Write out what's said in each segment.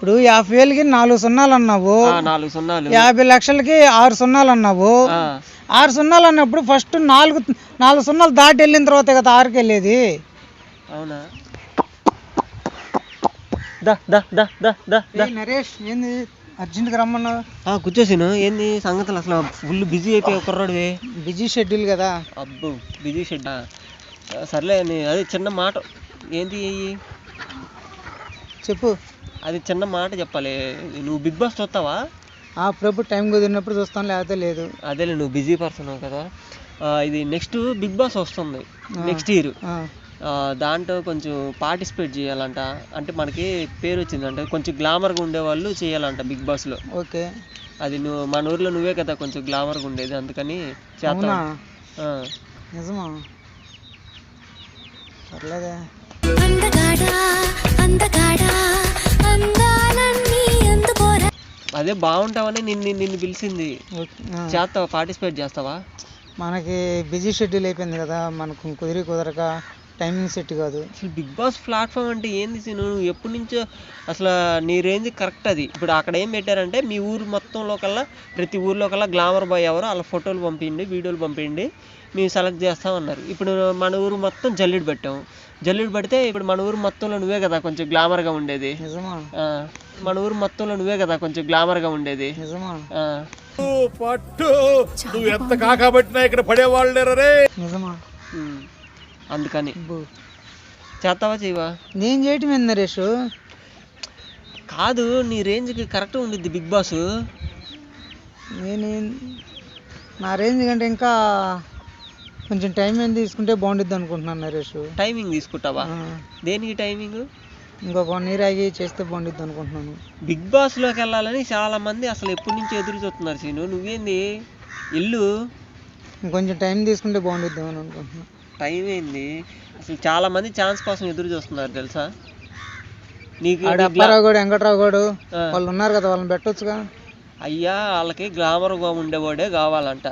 ఇప్పుడు యాభై వేలకి నాలుగు సున్నాలు అన్నావు. ఆ, నాలుగు సున్నాలు. యాభై లక్షలకి ఆరు సున్నాలు అన్నావు. ఆ, ఆరు సున్నాలు అన్నప్పుడు ఫస్ట్ నాలుగు నాలుగు సున్నాలు దాటి వెళ్ళిన తర్వాత కదా ఆరుకి వెళ్ళేది. అవునా? దా దా దా దా దా దా. నరేష్ ఏంది? అర్జెంట్గా రమ్మన్నావు. ఆ, కూర్చోసిను. ఏంది సంగతులు అసలు? ఫుల్ బిజీ అయిపోయి కుర్రాడివి. బిజీ షెడ్యూల్ కదా. అబ్బో బిజీ షెడ్ సర్లే నీ- అదే చిన్న మాట. ఏంటి ఇయ్యి? చెప్పు. అది చిన్న మాట చెప్పాలి. నువ్వు బిగ్ బాస్ చూస్తావా? ఆ ప్రభు టైం కుదిరినప్పుడు చూస్తాను లేకపోతే లేదు. అదేలే నువ్వు బిజీ పర్సన్ కదా. ఇది నెక్స్ట్ బిగ్ బాస్ వస్తుంది. Next year. ఆ, దాంట్లో కొంచెం పార్టిసిపేట్ చేయాలంట. అంటే మనకి పేరు వచ్చిందంటే. కొంచెం గ్లామర్గా ఉండేవాళ్ళు చేయాలంట బిగ్ బాస్లో. ఓకే. అది నువ్వు మన ఊర్లో నువ్వే కదా కొంచెం గ్లామర్గా ఉండేది అందుకని. నిజమా? పర్లేదే. అందగాడా అందగాడా అదే బాగుంటావని నిన్ను నిన్ను పిలిచింది. చేస్తావా? పార్టిసిపేట్ చేస్తావా? మనకి బిజీ షెడ్యూల్ అయిపోయింది కదా మనకు కుదిరి కుదరక టైమింగ్ సెట్ కాదు. అసలు బిగ్ బాస్ ప్లాట్ఫామ్ అంటే ఏంది సీను? నువ్వు ఎప్పటి నుంచో అసలు నీ రేంజ్ కరెక్ట్ అది. ఇప్పుడు అక్కడ ఏం పెట్టారంటే మీ ఊరు మొత్తంలో కల్లా ప్రతి ఊర్లో కల్లా గ్లామర్ బాయ్ ఎవరో వాళ్ళ ఫోటోలు పంపించండి వీడియోలు పంపించండి మేము సెలెక్ట్ చేస్తామన్నారు ఇప్పుడు మన ఊరు మొత్తం జల్లిడు పెట్టాం. జల్లిడు పెడితే ఇప్పుడు మన ఊరు మొత్తంలో నువ్వే కదా కొంచెం గ్లామర్గా ఉండేది. నిజమా? ఆ, మన ఊరు మొత్తంలో నువ్వే కదా కొంచెం గ్లామర్గా ఉండేది. నిజమా? ఆ, నిజమా? ఉమ్. అందుకని. చేస్తావా చేయవా? నేను చేయటం ఏంది నరేష్? కాదు నీ రేంజ్కి కరెక్ట్ ఉండిద్ది బిగ్ బాస్. నేను నా రేంజ్ కంటే ఇంకా కొంచెం టైం ఏం తీసుకుంటే బాగుండిద్ది అనుకుంటున్నాను నరేష్. టైమింగ్ తీసుకుంటావా? దేనికి టైమింగ్? ఇంకొక వన్ ఇయర్ ఆగి చేస్తే బాగుండిద్ది అనుకుంటున్నాను. బిగ్ బాస్లోకి వెళ్ళాలని చాలా మంది అసలు ఎప్పటి నుంచి ఎదురు చూస్తున్నారు సీను నువ్వేంది? ఇల్లు? ఇంకొంచెం టైం తీసుకుంటే బాగుండిద్ది అని అనుకుంటున్నాను టైం ఏంది? అసలు చాలా మంది ఛాన్స్ కోసం ఎదురు చూస్తున్నారు తెలుసా? నీకు ఆడ అప్పారావు గడు వెంకట్రావు గడు వాళ్ళు ఉన్నారు కదా వాళ్ళని పెట్టొచ్చుగా? అయ్యా వాళ్ళకి గ్లామర్గా ఉండేవాడే కావాలంట.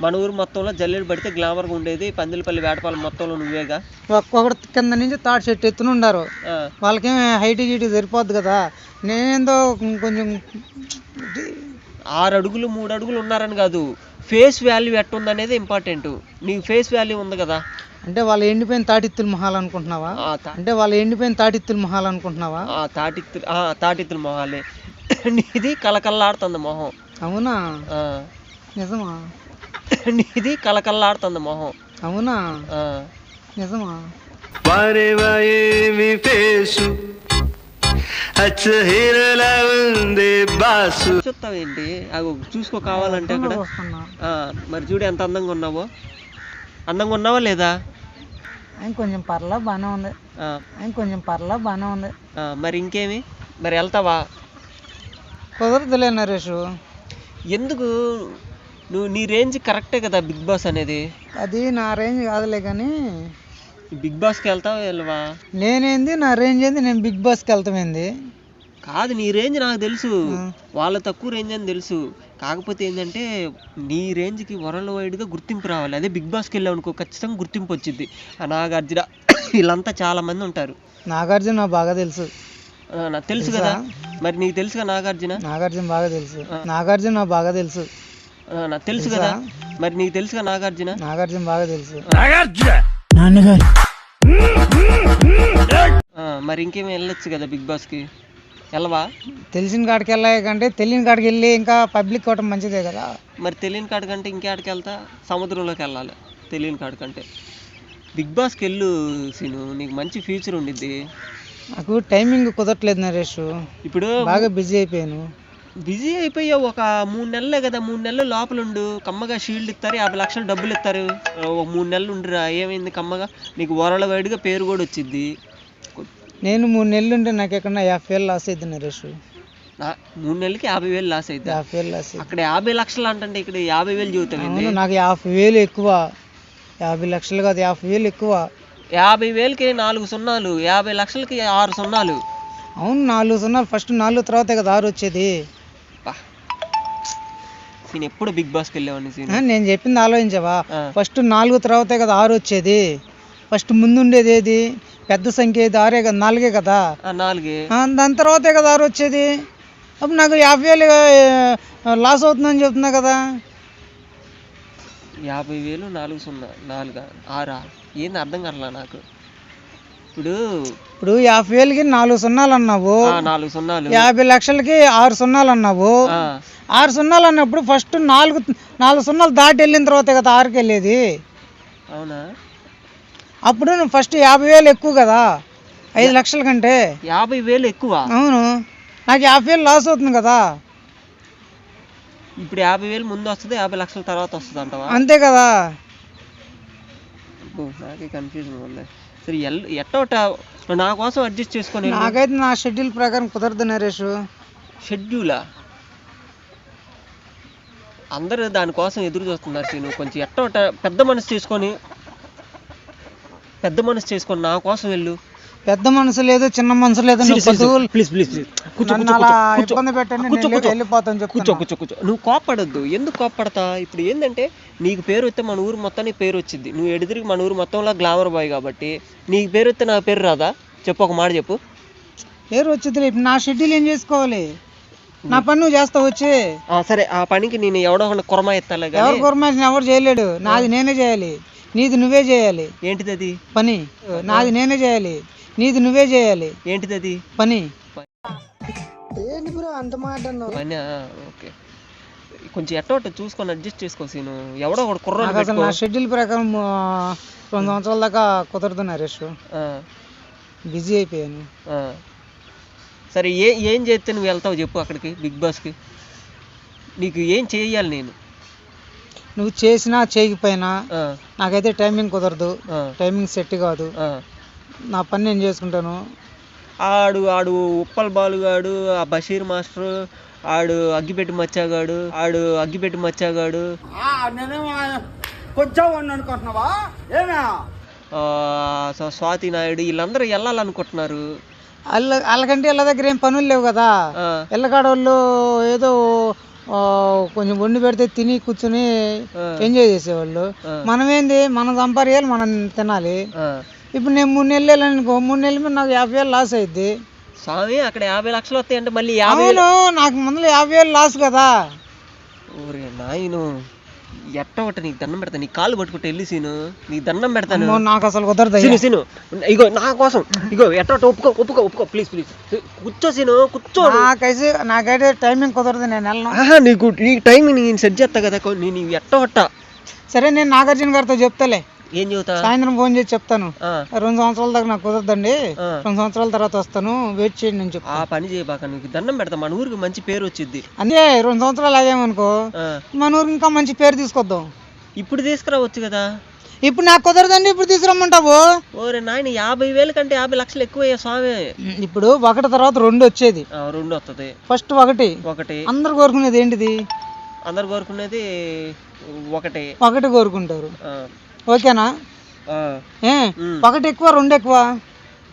మన ఊరు మొత్తంలో జల్లెడు పడితే గ్లామర్గా ఉండేది పందిలపల్లి వేటపాలెం మొత్తంలో నువ్వేగా? ఒక్కొక్కటి కింద నుంచి తాడు చెట్టు ఎత్తున ఉండారు. వాళ్ళకేం హైట్ గీటు సరిపోద్ది కదా? నేనేందో కొంచెం ఆరు అడుగులు మూడు అడుగులు ఉన్నారని కాదు. ఫేస్ వాల్యూ ఎట్టుందనేది ఇంపార్టెంట్. నీకు ఫేస్ వాల్యూ ఉంది కదా. అంటే వాళ్ళు ఎండిపోయిన తాటిత్తులు మహాల్ అనుకుంటున్నావా? ఆ తా- అంటే వాళ్ళు ఎండిపోయిన తాటిత్తులు మహాల్ అనుకుంటున్నావా? ఆ తాటిత్తులు ఆ తాటిత్తుల మొహాలే. నీది కలకల్లాడుతుంది మొహం. అవునా? ఆ, నిజమా? నీది కలకల్లాడుతుంది మొహం. అవునా? నిజమా చూస్తావేంటి అగో చూసుకో కావాలంటే అక్కడ. మరి చూడు ఎంత అందంగా ఉన్నావో. అందంగా ఉన్నావా లేదా? ఆయన కొంచెం పర్లా బాగానే ఉంది. కొంచెం పర్లా బాగానే ఉంది. ఆ, మరి ఇంకేమి? మరి వెళ్తావా? కుదరదులే నరేష్. ఎందుకు? నువ్వు నీ రేంజ్ కరెక్టే కదా బిగ్ బాస్ అనేది. అది నా రేంజ్ కాదులే కానీ బిగ్ బాస్కి వెళ్తావా వెళ్ళవా? నేనేంది? నా రేంజ్ ఏంది? నేను బిగ్ బాస్కి వెళ్తామేంది? కాదు నీ రేంజ్ నాకు తెలుసు. ఆ. వాళ్ళ తక్కువ రేంజ్ అని తెలుసు. కాకపోతే ఏంటంటే నీ రేంజ్కి వరల్డ్ వైడ్గా గుర్తింపు రావాలి. అదే బిగ్ బాస్కి వెళ్ళావు అనుకో ఖచ్చితంగా గుర్తింపు వచ్చింది నాగార్జున. వీళ్ళంతా చాలా మంది ఉంటారు. నాగార్జున నాకు బాగా తెలుసు. ఆ, నాకు తెలుసు కదా. మరి నీకు తెలుసుగా నాగార్జున? నాగార్జున బాగా తెలుసు. ఆ. నాగార్జున నాకు బాగా తెలుసు. ఆ, నాకు తెలుసు తెలుసా? కదా మరి నీకు తెలుసుగా నాగార్జున? నాగార్జున బాగా తెలుసు. ఆ, మరి ఇంకేమి వెళ్ళొచ్చు కదా బిగ్ బాస్కి? వెళ్ళవా? తెలిసిన కాడికి వెళ్ళే కంటే తెలియని కాడికి వెళ్ళి ఇంకా పబ్లిక్ అవటం మంచిదే కదా. మరి తెలియని కాడ కంటే ఇంకేడికి వెళ్తా? సముద్రంలోకి వెళ్ళాలి తెలియని కాడ కంటే. బిగ్ బాస్కి వెళ్ళు సీను. నీకు మంచి ఫ్యూచర్ ఉండిద్ది. నాకు టైమింగ్ కుదరట్లేదు నరేష్. ఇప్పుడు బాగా బిజీ అయిపోయాను. బిజీ అయిపోయావు ఒక మూడు నెలలే కదా మూడు నెలలు లోపల ఉండు కమ్మగా షీల్డ్ ఇస్తారు యాభై లక్షలు డబ్బులు ఇస్తారు ఒక మూడు నెలలు ఉండిరా ఏమైంది కమ్మగా? నీకు వరల్డ్ వైడ్గా పేరు కూడా వచ్చింది నేను మూడు నెలలు ఉంటే నాకు ఎక్కడ యాభై వేలు లాస్ అయింది నరేష్. మూడు నెలలకి యాభై వేలు లాస్ అవుతుంది యాభై వేలు లాస్ అక్కడ యాభై లక్షలు అంటే ఇక్కడ యాభై వేలు అవును నాకు యాభై వేలు ఎక్కువ. యాభై లక్షలు కాదు యాభై వేలు ఎక్కువ. యాభై వేలకి నాలుగు సున్నాలు యాభై లక్షలకి ఆరు సున్నాలు. అవును నాలుగు సున్నాలు. ఫస్ట్ నాలుగు తర్వాతే కదా ఆరు వచ్చేది. నేను ఎప్పుడు బిగ్ బాస్కి వెళ్ళేవాడిని సీన్? నేను చెప్పింది ఆలోచించావా. ఫస్ట్ నాలుగు తర్వాతే కదా ఆరు వచ్చేది. ఫస్ట్ ముందు ఉండేది ఏది? పెద్ద సంఖ్య ఏది? ఆరే కదా నాలుగే కదా. నాలుగే. దాని తర్వాతే కదా ఆరు వచ్చేది. అప్పుడు నాకు యాభై వేలు లాస్ అవుతుందని చెప్తున్నా కదా. యాభై వేలు నాలుగు సున్నా నాలుగా ఆరా? ఏంది అర్థం కావట్లా నాకు? ఇప్పుడు ఇప్పుడు యాభై వేలకి నాలుగు సున్నాలు అన్నావు. నాలుగు సున్నాలు. యాభై లక్షలకి ఆరు సున్నాలు అన్నావు. ఆరు సున్నాలు అన్నప్పుడు ఫస్ట్ నాలుగు నాలుగు సున్నాలు దాటి వెళ్ళిన తర్వాతే కదా ఆరుకి వెళ్ళేది. అవునా? అప్పుడు నువ్వు ఫస్ట్ యాభై వేలు ఎక్కువ కదా ఐదు లక్షల కంటే. యాభై వేలు ఎక్కువ? అవును. నాకు యాభై వేలు లాస్ అవుతుంది కదా. ఇప్పుడు యాభై వేలు ముందు వస్తుంది యాభై లక్షల తర్వాత వస్తుంది అంటవా అంతే కదా. నాకే కన్ఫ్యూజన్ ఉంది సరే ఎల్ ఎట్టోట నా కోసం అడ్జస్ట్ చేసుకొని నాకైతే నా షెడ్యూల్ ప్రకారం కుదరదు నరేష్. షెడ్యూలా అందరూ దానికోసం ఎదురు చూస్తున్నారు సీను. కొంచెం ఎట్టోట పెద్ద మనసు చేసుకొని పెద్ద మనసు చేసుకొని నా కోసం వెళ్ళు. పెద్ద మనసు లేదు చిన్న మనసు లేదు నువ్వు పొద్దుగులు ప్లీజ్ ప్లీజ్ కూర్చో కూర్చో కూర్చో ఇబ్బంది పెట్టండి కూర్చో, నేను కూర్చో. వెళ్ళిపోతాను కూర్చో చెప్తున్నా. కూర్చో కూర్చో నువ్వు కోప్పడద్దు. ఎందుకు కోప్పడతా? ఇప్పుడు ఏంటంటే నీకు పేరు వస్తే మన ఊరు మొత్తానికి పేరు వచ్చింది నువ్వు ఎడిదిరికి మన ఊరు మొత్తంలో గ్లామర్ బాయ్ కాబట్టి నీకు పేరు వస్తే నా పేరు రాదా? చెప్పు ఒక మాట చెప్పు. పేరు వచ్చింది ఇప్పుడు నా షెడ్యూల్ ఏం చేసుకోవాలి? నా పని నువ్వు చేస్తావు వచ్చి. ఆ, సరే ఆ పనికి నేను ఎవడో కురమా ఎత్తాలే ఎవరు గవర్నమెంట్ ఎవరు చేయలేడు. నాది నేనే చేయాలి. నీది నువ్వే చేయాలి. ఏంటిది అది పని. నాది నేనే చేయాలి. నీది నువ్వే చేయాలి. ఏంటిది అది పని. ఏంటి బ్రో అంత మాట పని ఓకే. కొంచెం ఎట్టో అట్ట చూసుకొని అడ్జస్ట్ చేసుకో సీను. ఎవడో ఒకటి కుర్రోడు నాకు అసలు పెట్టుకో. నా షెడ్యూల్ ప్రకారం ఆ, రెండు సంవత్సరాల దాకా కుదరదు నరేష్. ఆ, బిజీ అయిపోయాను. ఆ. సరే ఏ ఏం చేస్తే నువ్వు వెళ్తావు చెప్పు అక్కడికి బిగ్ బాస్కి నీకు ఏం చేయాలి నేను? నువ్వు చేసినా చేయకపోయినా ఆ, నాకైతే టైమింగ్ కుదరదు. ఆ, టైమింగ్ సెట్ కాదు. ఆ. నా పని నేను చేసుకుంటాను. ఆడు ఆడు ఉప్పల్ బాలుగాడు ఆ బషీర్ మాస్టర్ ఆడు అగ్గిపెట్టి మచ్చాగాడు ఆడు అగ్గిపెట్టి మచ్చాగాడు. ఆ, స్వ- స్వాతి నాయుడు వీళ్ళందరూ వెళ్ళాలనుకుంటున్నారు. వాళ్ళ వాళ్ళకంటే వాళ్ళ దగ్గర ఏం పనులు లేవు కదా? ఆ, ఎల్లకాడ వాళ్ళు ఏదో ఆ, కొంచెం వండి పెడితే తిని కూర్చుని. ఎంజాయ్ చేసేవాళ్ళు. ఆ. మనం సంపాదించాలి మనం తినాలి. ఇప్పుడు నేను మూడు నెలలు వెళ్ళానుకో మూడు నెలల మీద నాకు యాభై వేలు లాస్ అయింది స్వామి అక్కడ యాభై లక్షలు వస్తాయంటే మళ్ళీ యాభై అవును నాకు ముందు యాభై వేలు లాస్ కదా. ఓరే నాయను ఎట్ట ఒకటి నీకు దండం పెడతా నీ కాళ్ళు పట్టుకుంటే వెళ్ళి సీను. నీకు దండం పెడతాను. అమ్మో, నాకు అసలు కుదరదు సీను సీను ఇగో నా కోసం ఇగో ఎట్ట ఒకటి ఒప్పుకో ఒప్పుకో ఒప్పుకో ప్లీజ్ ప్లీజ్ కూర్చో సీను కూర్చో. నాకైతే నాకైతే టైమింగ్ కుదరదు నేను వెళ్ళను. ఆహా నీకు నీ టైం నేను సెట్ చేస్తా కదా కొ- నేను ఎట్ట ఒట్ట. సరే నేను నాగార్జున గారితో చెప్తాలే. ఏం చెబుతా సాయంత్రం ఫోన్ చేసి చెప్తాను. రెండు సంవత్సరాల దాకా నాకు కుదరదండి. రెండు సంవత్సరాల తర్వాత వస్తాను. వెయిట్ చేయండి నేను ఆ పని చేయబాక నీకు దండం పెడతా. మన ఊరికి మంచి పేరు వచ్చింది అంతే రెండు సంవత్సరాలు ఆగామనుకో మన ఊరికి ఇంకా మంచి పేరు తీసుకొద్దాం. ఇప్పుడు తీసుకురావచ్చు కదా. ఇప్పుడు నాకు కుదరదండి ఇప్పుడు తీసుకురమ్మంటావు? ఓరే నాయన యాభై వేల కంటే యాభై లక్షలు ఎక్కువయ్యా స్వామి. ఇప్పుడు ఒకటి తర్వాత రెండు వచ్చేది. రెండు వస్తుంది ఫస్ట్ ఒకటి. ఒకటి. అందరు కోరుకునేది ఏంటిది? అందరు కోరుకునేది ఒకటి. ఒకటి కోరుకుంటారు. ఓకేనా? ఏ. ఒకటి ఎక్కువ రెండు ఎక్కువ?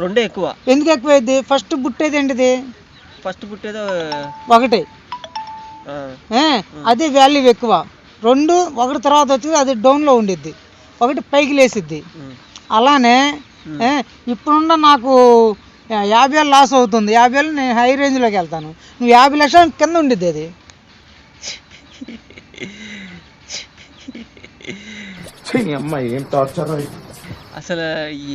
రెండే ఎక్కువ. ఎందుకు ఎక్కువ ఫస్ట్ బుట్టేది ఏంటిది? ఫస్ట్ పుట్టేదో ఒకటి. ఏ? అది వాల్యూ ఎక్కువ. రెండు ఒకటి తర్వాత వచ్చేది అది డౌన్లో ఉండిద్ది. ఒకటి పైకి లేసిద్ది. అలానే ఇప్పుడున్న నాకు యాభై వేలు లాస్ అవుతుంది. యాభై వేలు నేను హై రేంజ్లోకి వెళ్తాను. నువ్వు యాభై లక్షల కింద ఉండిద్ది అది. అసలు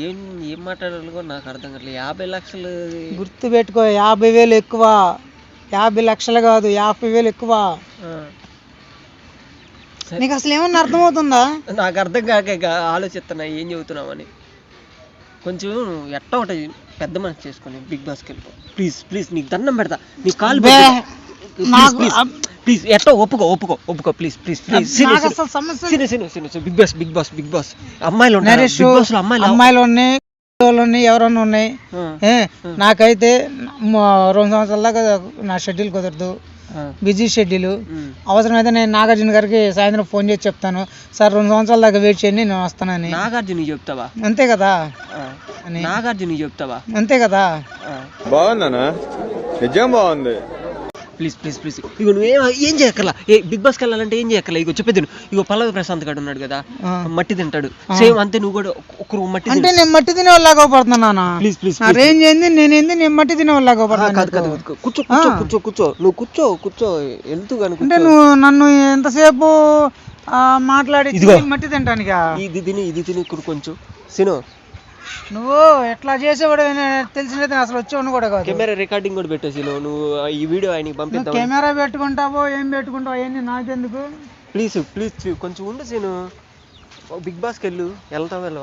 ఏం ఏం మాట్లాడాలో కూడా నాకు అర్థం కావట్లేదు. యాభై లక్షలు గుర్తు పెట్టుకో యాభై వేలు ఎక్కువ. యాభై లక్షలు కాదు యాభై వేలు ఎక్కువ. నీకు అసలు ఏమన్నా అర్థమవుతుందా? నాకు అర్థం కాక ఇక ఆలోచిస్తున్నా ఏం చెబుతున్నామని. కొంచెం ఎట్ట ఒకటి పెద్ద మనసు చేసుకొని బిగ్ బాస్కి వెళ్ళిపో. ప్లీజ్ ప్లీజ్ నీకు దండం పెడతా. నీ కాలు బే, నాకు ప్లీజ్ ఎట్టో ఒప్పుకో ఒప్పుకో ఒప్పుకో please please please Sinu Sinu. Sinu Sinu big boss big boss big boss అమ్మాయిలు ఉన్నారు నరేష్ బిగ్ బాస్లో అమ్మాయిలు అమ్మాయిలు ఉన్నాయి వాళ్ళు ఉన్నాయి ఎవరన్నా ఉన్నాయి. నాకైతే మ- రెండు సంవత్సరాల దాకా నా షెడ్యూల్ కుదరదు. బిజీ షెడ్యూల్ అవసరమైతే నేను నాగార్జున గారికి సాయంత్రం ఫోన్ చేసి చెప్తాను. సార్ రెండు సంవత్సరాల దాకా వెయిట్ చేయండి నేను వస్తానని. నాగార్జున చెప్తావా? అంతే కదా? నాగార్జున చెప్తావా? అంతే కదా? బాగుందనా నిజం బాగుంది. Please please please. ఇగో నువ్వేం ఏం చేయక్కర్లా? ఏ బిగ్ బాస్కి వెళ్ళాలంటే ఏం చేయక్కర్లా? ఇగో చెప్పేది. ఇగో పల్లవి ప్రశాంత్ గాడు ఉన్నాడు కదా. మట్టి తింటాడు. సేమ్ అంతే నువ్వు కూడా ఒకరు మట్టి అంటే నేను మట్టి తినే వాళ్ళగా పడుతున్నానా ప్లీజ్ ప్లీజ్ రేంజ్ ఏంది? నేనేంది నేను మట్టి తినే వాళ్ళగా కాదు కాదు పడుతున్నా కాదు. కూర్చో కూర్చో కూర్చో కూర్చో. నువ్వు కూర్చో కూర్చో. వెళ్తూ కానీ అంటే నువ్వు నన్ను ఎంతసేపు మాట్లాడి. మట్టి తింటానికా? ఇది తిని ఇది తిని ఇక్కడ కొంచెం. సిను నువ్వు ఎట్లా చేసేవాడు తెలిసినది అసలు వచ్చేవాడు కూడా కాదు. కెమెరా రికార్డింగ్ కూడా పెట్టేసి నువ్వు ఈ వీడియో ఆయనకి పంపిద్దాం కెమెరా పెట్టుకుంటావో ఏం పెట్టుకుంటావో అవన్నీ నాకెందుకు? ప్లీజ్ ప్లీజ్ కొంచెం ఉండు సీను. బిగ్ బాస్కి వెళ్ళు వెళ్తావు వెళ్ళవా